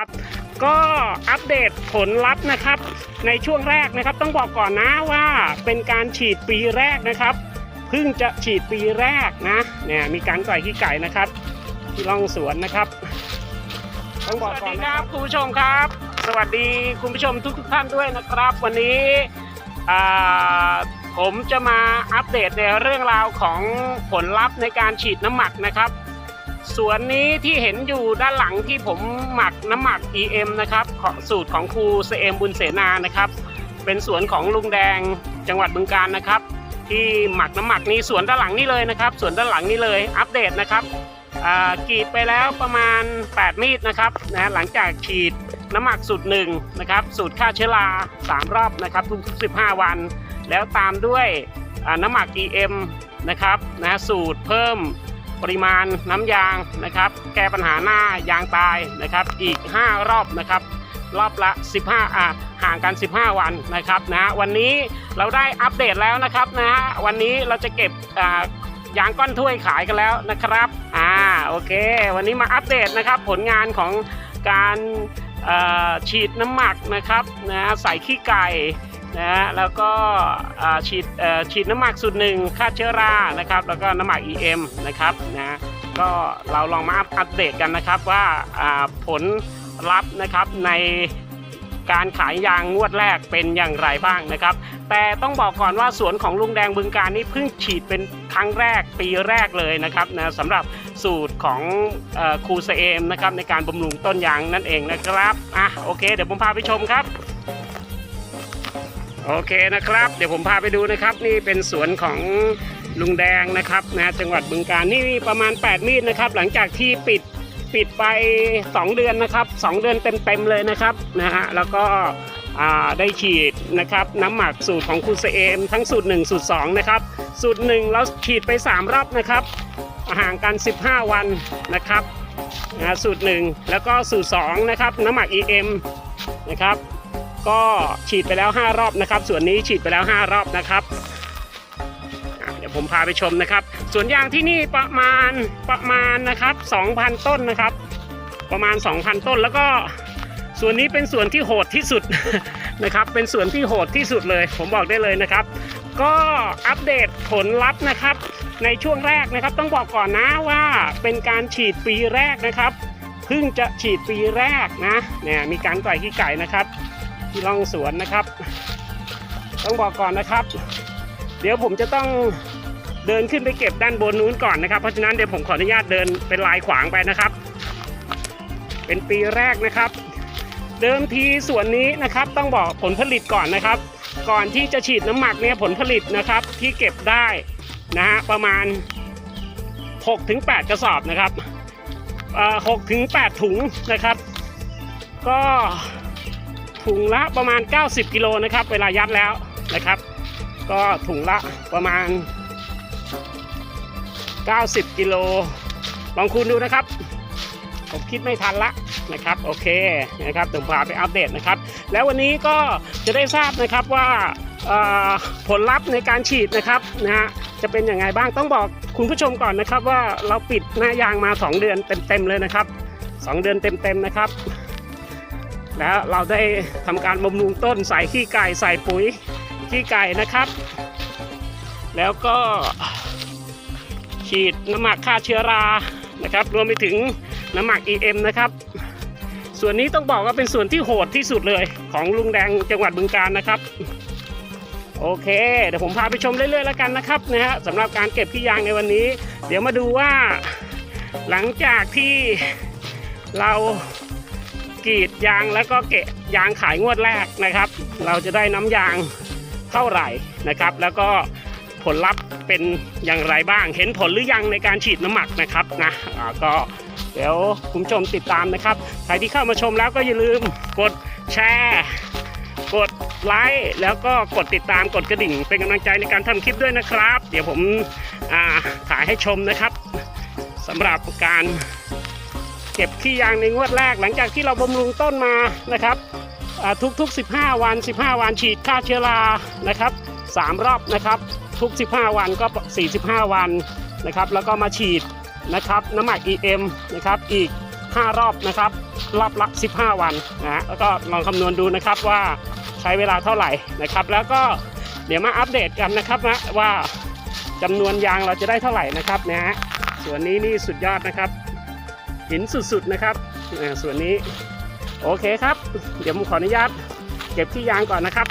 ครับก็อัปเดตผลลัพธ์นะครับ ในช่วงแรกนะครับ ต้องบอกก่อนนะว่าเป็นการฉีดปีแรกนะครับเพิ่งจะฉีดปีแรกนะเนี่ยมีการใส่ขี้ไก่นะครับ ที่ร่องสวนนะครับต้องบอกก่อนนะครับคุณผู้ชมครับ สวัสดีคุณผู้ชมทุกทุกท่านด้วยนะครับ วันนี้ผมจะมาอัปเดตในเรื่องราวของผลลัพธ์ในการฉีดน้ำหมักนะครับ สวนนี้ที่เห็นอยู่ด้านหลังที่ผมหมักน้ำหมัก EM นะครับของสูตรของครูเซเอมบุญเสนานะครับ เป็นสวนของลุงแดงจังหวัดบึงการนะครับ ที่หมักน้ำหมักนี้สวนด้านหลังนี่เลยนะครับสวนด้านหลังนี่เลยอัปเดตนะครับกรีดไปแล้วประมาณ 8 มีดนะครับนะหลังจากฉีดน้ำหมักสูตรหนึ่งนะครับสูตรฆ่าเชื้อรา3 รอบนะครับทุกๆ15 วัน แล้วตามด้วยน้ำหมัก EM นะครับนะสูตรเพิ่ม ปริมาณน้ำยางนะครับ แก้ปัญหาหน้ายางตายนะครับ อีก 5 รอบนะครับรอบละ 15 อ่าห่างกัน 15 วันนะครับนะ วันนี้เราได้อัปเดตแล้วนะครับนะฮะวันนี้เราจะเก็บอ่ายางก้อนถ้วยขายกันแล้วนะครับ อ่า โอเค วันนี้มาอัปเดตนะครับ ผลงานของการฉีดน้ำหมักนะครับนะ ใส่ขี้ไก่ นะฮะแล้วก็ฉีดฉีดน้ำหมักสูตรหนึ่งฆ่าเชื้อรานะครับ แล้วก็น้ำหมัก EM นะครับนะก็เราลองมาอัปเดตกันนะครับว่าผลลัพธ์นะครับในการขายยางงวดแรกเป็นอย่างไรบ้างนะครับ แต่ต้องบอกก่อนว่าสวนของลุงแดงบึงการนี่เพิ่งฉีดเป็นครั้งแรกปีแรกเลยนะครับนะสำหรับสูตรของอครูเซเอมนะครับในการบำรุงต้นยางนั่นเองนะครับอะโอเค เดี๋ยวผมพาไปชมครับ โอเคนะครับ เดี๋ยวผมพาไปดูนะครับ นี่เป็นสวนของลุงแดงนะครับนะจังหวัดบึงการนี่ประมาณ 8 มีดนะครับ หลังจากที่ปิดปิดไป 2 เดือนนะครับ 2 เดือนเต็มๆเลยนะครับนะฮะแล้วก็ได้ฉีดนะครับน้ำหมักสูตรของคุณเซเอมทั้งสูตร 1 สูตร 2 นะครับ สูตร 1 เราฉีดไป 3 รอบนะครับห่างกัน 15 วันนะครับนะสูตร 1 แล้วก็สูตร 2 นะครับ น้ำหมัก EM นะครับ ก็ฉีดไปแล้ว 5 รอบนะครับส่วนนี้ฉีดไปแล้ว 5 รอบนะครับเดี๋ยวผมพาไปชมนะครับสวนยางที่นี่ประมาณประมาณนะครับ 2,000 ต้นนะครับ ประมาณ 2,000 ต้นแล้วก็ส่วนนี้เป็นส่วนที่โหดที่สุดนะครับ เป็นส่วนที่โหดที่สุดเลย ผมบอกได้เลยนะครับ ก็อัปเดตผลลัพธ์นะครับ ในช่วงแรกนะครับ ต้องบอกก่อนนะว่าเป็นการฉีดปีแรกนะครับเพิ่งจะฉีดปีแรกนะเนี่ยมีการต่อยขี้ไก่นะครับ ที่ร่องสวนนะครับ ต้องบอกก่อนนะครับ เดี๋ยวผมจะต้องเดินขึ้นไปเก็บด้านบนนู้นก่อนนะครับเพราะฉะนั้นเดี๋ยวผมขออนุญาตเดินเป็นลายขวางไปนะครับ เป็นปีแรกนะครับ เดิมทีสวนนี้นะครับ ต้องบอกผลผลิตก่อนนะครับ ก่อนที่จะฉีดน้ำหมักเนี่ยผลผลิตนะครับที่เก็บได้นะฮะประมาณ 6-8 กระสอบนะครับหกถึงแปดถุงนะครับ ก็ ถุงละประมาณ 90 กิโลนะครับ เวลายัดแล้วนะครับ ก็ถุงละประมาณ 90 กิโลลองคูณดูนะครับ ผมคิดไม่ทันละนะครับ โอเคนะครับผมพาไปอัปเดตนะครับ แล้ววันนี้ก็จะได้ทราบนะครับว่าผลลัพธ์ในการฉีดนะครับนะฮะจะเป็นยังไงบ้างต้องบอกคุณผู้ชมก่อนนะครับว่าเราปิดหน้ายางมา 2 เดือนเต็มๆเลยนะครับ 2 เดือนเต็มๆนะครับ แล้วเราได้ทำการบำรุงต้นใส่ขี้ไก่ใส่ปุ๋ยขี้ไก่นะครับ แล้วก็ฉีดน้ำหมักฆ่าเชื้อรานะครับ รวมไปถึงน้ำหมัก EM นะครับ ส่วนนี้ต้องบอกว่าเป็นส่วนที่โหดที่สุดเลยของลุงแดงจังหวัดบึงการนะครับ โอเค เดี๋ยวผมพาไปชมเรื่อยๆแล้วกันนะครับนะฮะสำหรับการเก็บขี้ยางในวันนี้ เดี๋ยวมาดูว่า หลังจากที่เรา กรีดยางแล้วก็เกะยางขายงวดแรกนะครับ เราจะได้น้ำยางเท่าไหร่นะครับ แล้วก็ผลลัพธ์เป็นอย่างไรบ้าง เห็นผลหรือยังในการฉีดน้ำหมักนะครับนะก็เดี๋ยวคุณผู้ชมติดตามนะครับ ใครที่เข้ามาชมแล้วก็อย่าลืมกดแชร์กดไลค์แล้วก็กดติดตามกดกระดิ่ง เป็นกำลังใจในการทำคลิปด้วยนะครับ เดี๋ยวผมถ่ายให้ชมนะครับสำหรับการ ก็บขี้ยางในงวดแรก หลังจากที่เราบำรุงต้นมานะครับอ่าทุกๆ 15 วัน 15 วันฉีดฆ่าเชื้อรานะครับ3รอบนะครับ ทุก 15 วันก็ 45 วันนะครับ แล้วก็มาฉีดนะครับน้ำหมัก EM นะครับอีก 5 รอบนะครับรอบละ 15 วันนะฮะแล้วก็ลองคำนวณดูนะครับว่าใช้เวลาเท่าไหร่นะครับ แล้วก็เดี๋ยวมาอัปเดตกันนะครับนะว่าจำนวนยางเราจะได้เท่าไหร่นะครับนะฮะส่วนนี้นี่สุดยอดนะครับ หินสุดๆนะครับส่วนนี้โอเคครับ เดี๋ยวผมขออนุญาตเก็บที่ยางก่อนนะครับ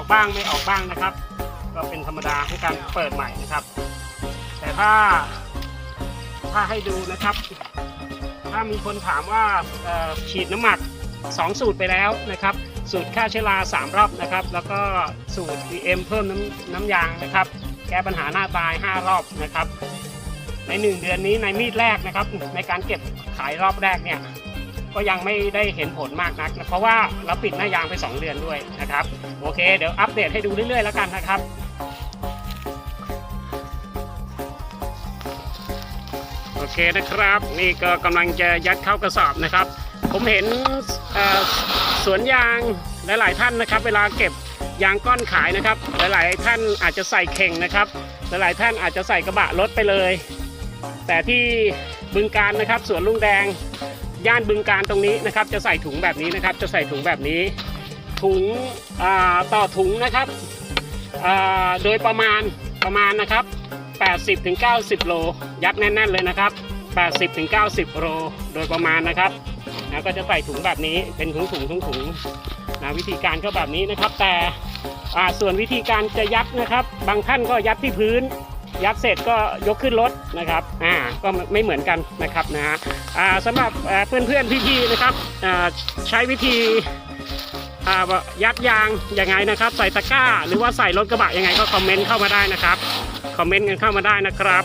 ออกบ้างไม่ออกบ้างนะครับ ก็เป็นธรรมดาของการเปิดใหม่นะครับ แต่ถ้าถ้าให้ดูนะครับ ถ้ามีคนถามว่าฉีดน้ำหมัก 2 สูตรไปแล้วนะครับ สูตรฆ่าเชื้อรา3รอบนะครับ แล้วก็สูตร PM เพิ่มน้ำน้ำยางนะครับ แก้ปัญหาหน้าตาย 5 รอบนะครับ ใน 1 เดือนนี้ในมีดแรกนะครับ ในการเก็บขายรอบแรกเนี่ย ก็ยังไม่ได้เห็นผลมากนักนะเพราะว่าเราปิดหน้ายางไป 2 เดือนด้วยนะครับ โอเค เดี๋ยวอัปเดตให้ดูเรื่อยๆแล้วกันนะครับโอเคนะครับ นี่ก็กำลังจะยัดเข้ากระสอบนะครับ ผมเห็นสวนยางหลาย ๆ ท่านนะครับ เวลาเก็บยางก้อนขายนะครับ หลาย ๆ ท่านอาจจะใส่เข่งนะครับ หลาย ๆ ท่านอาจจะใส่กระบะรถไปเลย แต่ที่บึงการนะครับสวนลุงแดง ย่านบึงการตรงนี้นะครับ จะใส่ถุงแบบนี้นะครับ จะใส่ถุงแบบนี้ ถุงต่อถุงนะครับโดยประมาณประมาณนะครับ 80ถึง90 โล ยัดแน่น ๆ เลยนะครับ 80ถึง90 โลโดยประมาณนะครับนะก็จะใส่ถุงแบบนี้เป็นถุงถุงถุงถุงนะวิธีการก็แบบนี้นะครับ แต่ส่วนวิธีการจะยัดนะครับ บางท่านก็ยัดที่พื้น ยัดเสร็จก็ยกขึ้นรถนะครับอ่าก็ไม่เหมือนกันนะครับนะฮะอ่าสำหรับเอ่อเพื่อนๆพี่ๆนะครับอ่าใช้วิธีอ่ายัดยางยังไงนะครับ ใส่ตะกร้า หรือว่าใส่รถกระบะยังไงก็คอมเมนต์เข้ามาได้นะครับคอมเมนต์กันเข้ามาได้นะครับ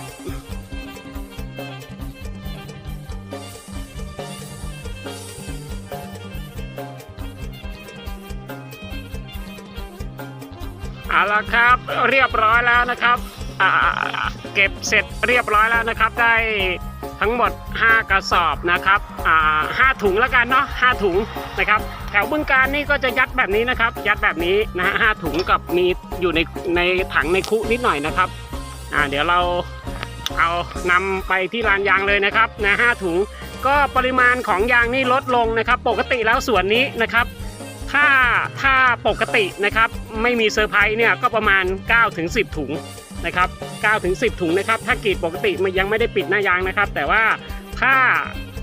เอาละครับเรียบร้อยแล้วนะครับ เก็บเสร็จเรียบร้อยแล้วนะครับ ได้ทั้งหมด 5 กระสอบนะครับห้าถุงแล้วกันเนาะห้าถุงนะครับ แถวบึงการนี่ก็จะยัดแบบนี้นะครับ ยัดแบบนี้นะฮะห้าถุงกับมีอยู่ในในถังในคุนิดหน่อยนะครับเดี๋ยวเราเอานำไปที่ลานยางเลยนะครับนะห้าถุงก็ปริมาณของยางนี่ลดลงนะครับ ปกติแล้วส่วนนี้นะครับถ้าถ้าปกตินะครับไม่มีเซอร์ไพรส์เนี่ยก็ประมาณ 9-10ถึง10ถุง นะครับ9ถึง10 ถุงนะครับ ถ้ากรีดปกติมันยังไม่ได้ปิดหน้ายางนะครับ แต่ว่าถ้า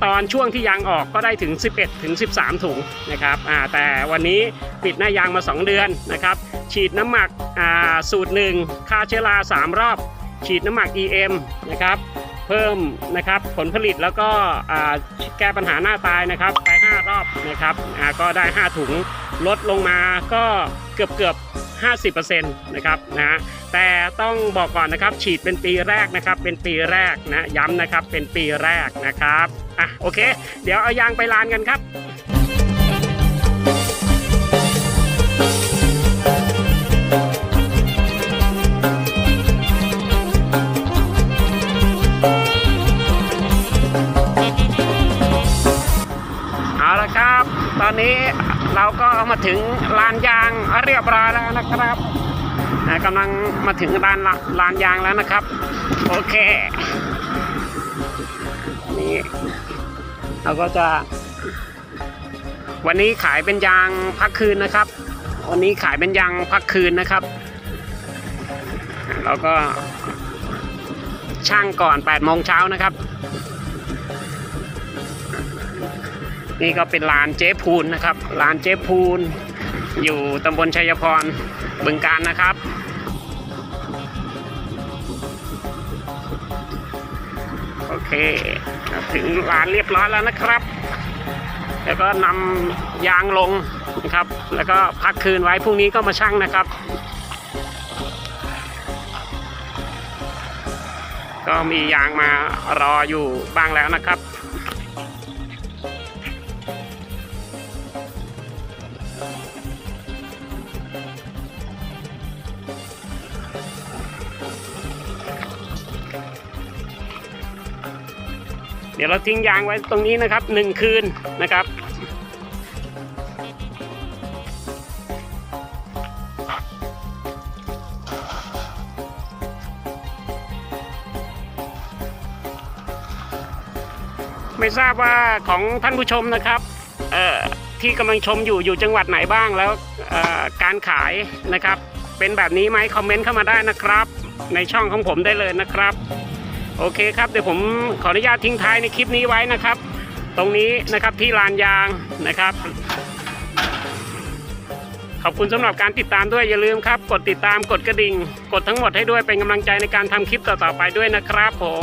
ตอนช่วงที่ยางออกก็ได้ถึง 11 ถึง 13 ถุงนะครับแต่วันนี้ปิดหน้ายางมา 2 เดือนนะครับ ฉีดน้ำหมักสูตรหนึ่งฆ่าเชื้อรา 3 รอบ ฉีดน้ำหมัก EM นะครับ เพิ่มนะครับผลผลิตแล้วก็แก้ปัญหาหน้าตายนะครับ ไป 5 รอบนะครับก็ได้ 5 ถุงลดลงมาก็เกือบเกือบ 50%นะครับนะแต่ต้องบอกก่อนนะครับฉีดเป็นปีแรกนะครับ เป็นปีแรกนะย้ำนะครับเป็นปีแรกนะครับอะโอเค เดี๋ยวเอายางไปลานกันครับเอาละครับตอนนี้เราก็มาถึงลานยญ้ บร้อยแล้วนะครับกำลังมาถึงลานลานยางแล้วนะครับ โอเค นี่เราก็จะ วันนี้ขายเป็นยางพักคืนนะครับ วันนี้ขายเป็นยางพักคืนนะครับแล้วก็ช่างก่อน8โมงเช้านะครับ นี่ก็เป็นลานเจ๊พูนนะครับลานเจ๊พูน อยู่ตำบลชัยพรบึงการนะครับโอเค ถึงลานเรียบร้อยแล้วนะครับ แล้วก็นำยางลงนะครับ แล้วก็พักคืนไว้พรุ่งนี้ก็มาชั่งนะครับ ก็มียางมารออยู่บ้างแล้วนะครับ เดี๋ยวเราทิ้งยางไว้ตรงนี้นะครับหนึ่งคืนนะครับ ไม่ทราบว่าของท่านผู้ชมนะครับที่กำลังชมอยู่อยู่จังหวัดไหนบ้างแล้วการขายนะครับ เป็นแบบนี้ไหมคอมเมนต์เข้ามาได้นะครับ ในช่องของผมได้เลยนะครับ โอเคครับเดี๋ยวผมขออนุญาตทิ้งท้ายในคลิปนี้ไว้นะครับ ตรงนี้นะครับที่ลานยางนะครับ ขอบคุณสำหรับการติดตามด้วยอย่าลืมครับ กดติดตามกดกระดิ่ง กดทั้งหมดให้ด้วยเป็นกำลังใจในการทำคลิปต่อๆไปด้วยนะครับผม